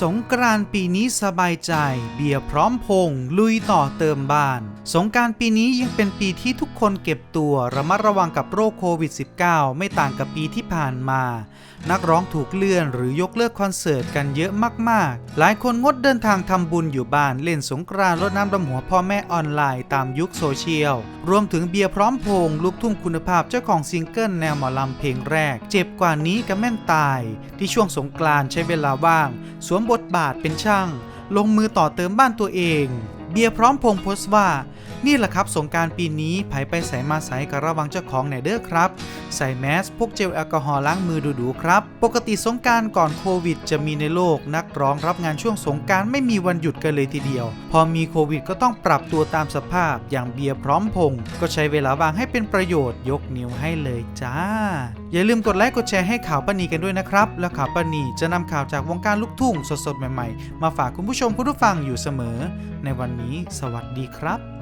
สงกรานต์ปีนี้สบายใจ เบียร์พร้อมพง ลุยต่อเติมบ้าน สงกรารปีนี้ยังเป็นปีที่ทุกคนเก็บตัว ระมัดระวังกับโรคโควิด -19 ไม่ต่างกับปีที่ผ่านมา นักร้องถูกเลื่อนหรือยกเลิกคอนเสิร์ตกันเยอะมากๆ หลายคนงดเดินทางทำบุญอยู่บ้านเล่นสงกรานต์รดน้ำดำหัวพ่อแม่ออนไลน์ตามยุคโซเชียล รวมถึงเบียร์พร้อมพง ลูกทุ่งคุณภาพเจ้าของซิงเกิลแนวหมอลำเพลงแรก เจ็บกว่านี้กับแม่นตาย ที่ช่วงสงกรานต์ใช้เวลาว่างสวมบทบาทเป็นช่าง ลงมือต่อเติมบ้านตัวเอง บียร์พร้อมพงโพสต์ว่า นี่แหละครับสงการปีนี้ไผไปใส่มาใส่กระวังเจ้าของไหนเด้อครับ ใส่แมสพกเจลแอลกอฮอล์ล้างมือดูๆครับ ปกติสงการก่อนโควิด จะมีในโลกนักร้องรับงานช่วงสงการไม่มีวันหยุดกันเลยทีเดียว พอมีโควิดก็ต้องปรับตัวตามสภาพอย่างเบียร์พร้อมพงก็ใช้เวลาว่างให้เป็นประโยชน์ยกนิ้วให้เลยจ้า อย่าลืมกดไลค์กดแชร์ให้ข่าวป้านีกันด้วยนะครับ และข่าวป้านีจะนำข่าวจากวงการลูกทุ่งสดๆใหม่ๆ มาฝากคุณผู้ชมคุณผู้ฟังอยู่เสมอ ในวันนี้นี้ สวัสดีครับ